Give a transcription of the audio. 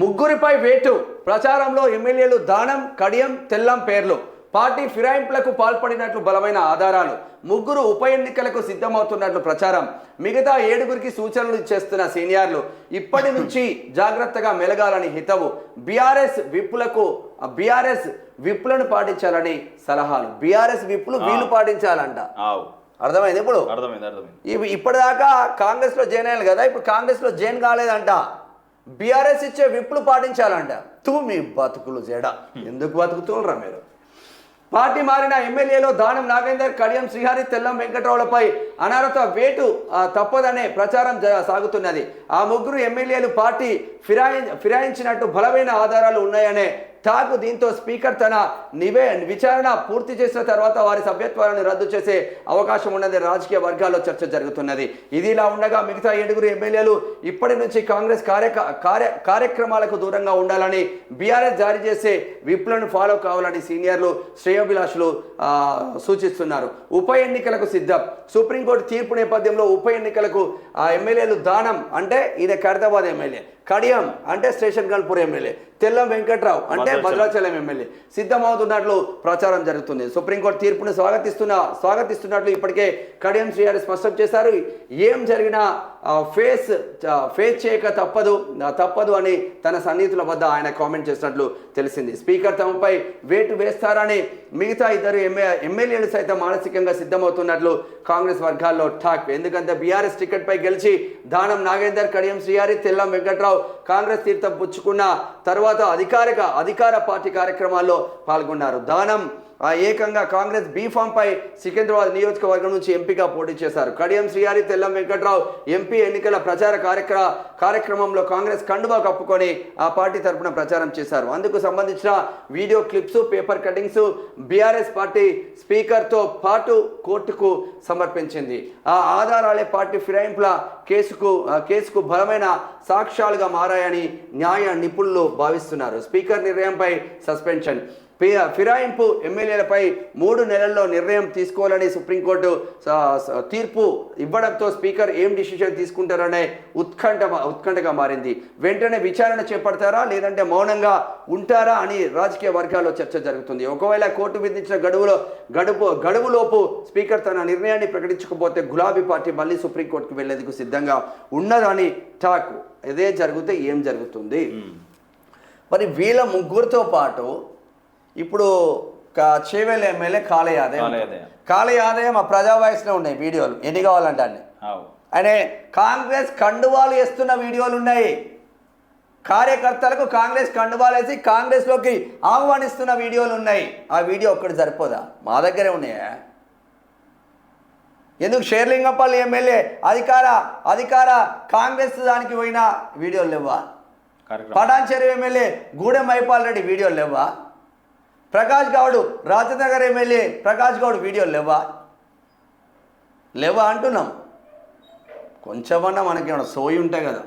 ముగ్గురిపై వేటు. ప్రచారంలో ఎమ్మెల్యేలు దానం కడియం తెల్లం పేర్లు. పార్టీ ఫిరాయింపులకు పాల్పడినట్లు బలమైన ఆధారాలు. ముగ్గురు ఉప ఎన్నికలకు సిద్ధమవుతున్నట్లు ప్రచారం. మిగతా ఏడుగురికి సూచనలు చేస్తున్న సీనియర్లు ఇప్పటి నుంచి జాగ్రత్తగా మెలగాలని హితవు. బీఆర్ఎస్ విప్పులకు బీఆర్ఎస్ విప్పులను పాటించాలని సలహాలు. బీఆర్ఎస్ విప్పులు వీళ్ళు పాటించాలంట. అర్థమైంది ఇప్పుడు? అర్థమైంది అర్థమైంది. ఇప్పటిదాకా కాంగ్రెస్లో జాయిన్ అయ్యారు కదా ఇప్పుడు కాంగ్రెస్లో జాయిన్ కాలేదంట. బీఆర్ఎస్ ఇచ్చే విప్పులు పాటించాలంట. తూ మీ బతుకులు జడ. ఎందుకు బతుకుతుండ్రా మీరు? పార్టీ మారిన ఎమ్మెల్యేలో దానం నాగేందర్ కడియం శ్రీహరి తెల్లం వెంకట్రావులపై అనర్హత వేటు తప్పదనే ప్రచారం జ- సాగుతున్నది. ఆ ముగ్గురు ఎమ్మెల్యేలు పార్టీ ఫిరాయి ఫిరాయించినట్టు బలమైన ఆధారాలు ఉన్నాయనే టాక్ దీంతో స్పీకర్ తన నివే విచారణ పూర్తి చేసిన తర్వాత వారి సభ్యత్వాలను రద్దు చేసే అవకాశం ఉన్నది. రాజకీయ వర్గాల్లో చర్చ జరుగుతున్నది. ఇది ఇలా ఉండగా మిగతా ఏడుగురు ఎమ్మెల్యేలు ఇప్పటి నుంచి కాంగ్రెస్ కార్య కార్య కార్యక్రమాలకు దూరంగా ఉండాలని బీఆర్ఎస్ జారీ చేసే విప్లను ఫాలో కావాలని సీనియర్లు శ్రేయోభిలాషులు సూచిస్తున్నారు. ఉప ఎన్నికలకు సిద్ధం. సుప్రీంకోర్టు తీర్పు నేపథ్యంలో ఉప ఎన్నికలకు ఆ ఎమ్మెల్యేలు దానం అంటే ఈయన ఖైరతాబాద్ ఎమ్మెల్యే. కడియం అంటే స్టేషన్ గన్పూర్ ఎమ్మెల్యే. తెల్లం వెంకట్రావు అంటే భద్రాచలం. ఎమ్మెల్యే. సిద్ధమవుతున్నట్లు ప్రచారం జరుగుతుంది. సుప్రీంకోర్టు తీర్పును స్వాగతిస్తున్న స్వాగతిస్తున్నట్లు ఇప్పటికే కడియం శ్రీహరి స్పష్టం చేశారు. ఏం జరిగినా ఫేస్ ఫేస్ చేయక తప్పదు తప్పదు అని తన సన్నిహితుల వద్ద ఆయన కామెంట్ చేసినట్లు తెలిసింది. స్పీకర్ తమపై వేటు వేస్తారని మిగతా ఇద్దరు ఎమ్మె ఎమ్మెల్యేలు సైతం మానసికంగా సిద్ధమవుతున్నట్లు కాంగ్రెస్ వర్గాల్లో టాక్. ఎందుకంటే బీఆర్ఎస్ టికెట్ పై గెలిచి దానం నాగేందర్ కడియం శ్రీహరి తెల్లం వెంకట్రావు కాంగ్రెస్ తీర్థం పుచ్చుకున్న తర్వాత అధికారిక అధికార పార్టీ కార్యక్రమాల్లో పాల్గొన్నారు. దానం ఏకంగా కాంగ్రెస్ బీఫామ్ పై సికింద్రాబాద్ నియోజకవర్గం నుంచి ఎంపీగా పోటీ చేశారు. కడియం శ్రీహారి తెల్లం వెంకట్రావు ఎంపీ ఎన్నికల ప్రచార కార్యక్ర కార్యక్రమంలో కాంగ్రెస్ కండువా కప్పుకొని ఆ పార్టీ తరపున ప్రచారం చేశారు. అందుకు సంబంధించిన video clips paper cuttings BRS party స్పీకర్తో పాటు కోర్టుకు సమర్పించింది. ఆ ఆధారాలే పార్టీ ఫిరాయింపుల కేసుకు కేసుకు బలమైన సాక్ష్యాలుగా మారాయని న్యాయ నిపుణులు భావిస్తున్నారు. స్పీకర్ నిర్ణయంపై సస్పెన్షన్. ఫిరాయింపు ఎమ్మెల్యేలపై మూడు నెలల్లో నిర్ణయం తీసుకోవాలని సుప్రీంకోర్టు తీర్పు ఇవ్వడంతో స్పీకర్ ఏం డిసిషన్ తీసుకుంటారనే ఉత్కంఠ ఉత్కంఠగా మారింది. వెంటనే విచారణ చేపడతారా లేదంటే మౌనంగా ఉంటారా అని రాజకీయ వర్గాల్లో చర్చ జరుగుతుంది. ఒకవేళ కోర్టు విధించిన గడువులో గడుపు గడువులోపు స్పీకర్ తన నిర్ణయాన్ని ప్రకటించకపోతే గులాబీ పార్టీ మళ్ళీ సుప్రీంకోర్టుకు వెళ్ళేందుకు సిద్ధంగా ఉన్నదని టాక్. ఇదే జరిగితే ఏం జరుగుతుంది? మరి వీళ్ళ ముగ్గురితో పాటు ఇప్పుడు చేవేళ్ళ ఎమ్మెల్యే కాళీ ఆదాయం కాళీ ఆదాయం. ఆ ప్రజా వాయిస్లో ఉన్నాయి వీడియోలు. ఎన్ని కావాలంటే అన్ని. అనే కాంగ్రెస్ కండువాలు వేస్తున్న వీడియోలు ఉన్నాయి. కార్యకర్తలకు కాంగ్రెస్ కండువాలు వేసి కాంగ్రెస్లోకి ఆహ్వానిస్తున్న వీడియోలు ఉన్నాయి. ఆ వీడియో ఒక్కటి సరిపోదా? మా దగ్గరే ఉన్నాయా? ఎందుకు షేర్లింగపల్లి ఎమ్మెల్యే అధికార అధికార కాంగ్రెస్ దానికి పోయిన వీడియోలు లేవా పటాన్చెరు ఎమ్మెల్యే గూడెం మైపాల్ రెడ్డి వీడియోలు లేవా ప్రకాష్ గౌడ్ రాజనగర్ ఎమ్మెల్యే ప్రకాష్ గౌడ్ వీడియో లేవా? లేవా అంటున్నాం. కొంచెమన్నా మనకి ఏమైనా సోయి ఉంటాయి కదా.